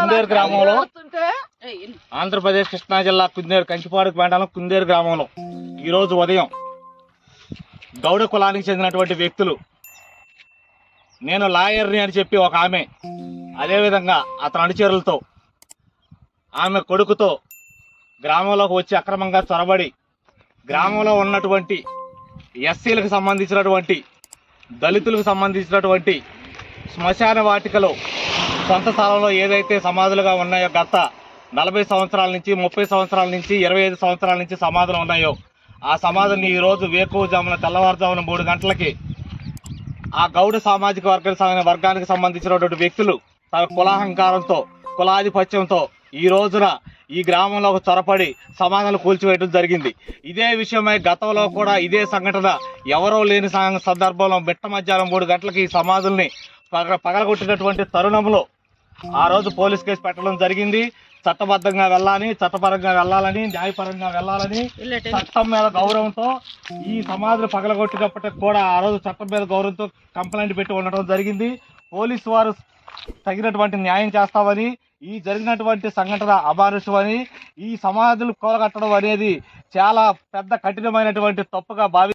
కుందేరు గ్రామంలో? ఆంధ్రప్రదేశ్ కృష్ణా జిల్లా కుందేరు కంచిపాడు మండలం కుందేరు గ్రామంలో. ఈరోజు ఉదయం గౌడ కులానికి చెందినటువంటి వ్యక్తులు నేను లాయర్ని అని చెప్పి ఒక ఆమె అదేవిధంగా అతని అనుచరులతో ఆమె కొడుకుతో గ్రామంలోకి వచ్చి అక్రమంగా చొరబడి గ్రామంలో ఉన్నటువంటి ఎస్సీలకు సంబంధించినటువంటి దళితులకు సంబంధించినటువంటి శ్మశాన వాటికలో సొంత స్థలంలో ఏదైతే సమాధులుగా ఉన్నాయో గత నలభై సంవత్సరాల నుంచి ముప్పై సంవత్సరాల నుంచి ఇరవై ఐదు సంవత్సరాల నుంచి సమాధులు ఉన్నాయో ఆ సమాధిని ఈరోజు వేకువజామున తెల్లవారుజామున మూడు గంటలకి ఆ గౌడ సామాజిక వర్గ వర్గానికి సంబంధించినటువంటి వ్యక్తులు తన కులాహంకారంతో కులాధిపత్యంతో ఈ రోజున ఈ గ్రామంలో ఒక చొరపడి సమాధానం కూల్చివేయడం జరిగింది. ఇదే విషయమై గతంలో కూడా ఇదే సంఘటన ఎవరో లేని సందర్భంలో మిట్ట మధ్యాహ్నం మూడు గంటలకి ఈ సమాధుల్ని పగ పగలగొట్టినటువంటి తరుణంలో ఆ రోజు పోలీస్ కేసు పెట్టడం జరిగింది. చట్టబద్ధంగా వెళ్ళాలని చట్టపరంగా వెళ్ళాలని న్యాయపరంగా వెళ్ళాలని చట్టం మీద గౌరవంతో ఈ సమాధులు పగలగొట్టినప్పటికి కూడా ఆ రోజు చట్టం మీద గౌరవంతో కంప్లైంట్ పెట్టి ఉండటం జరిగింది. పోలీసు వారు తగినటువంటి న్యాయం చేస్తామని ఈ జరిగినటువంటి సంఘటన అమానుషమని ఈ సమాధులు కూలగట్టడం అనేది చాలా పెద్ద కఠినమైనటువంటి తప్పుగా భావి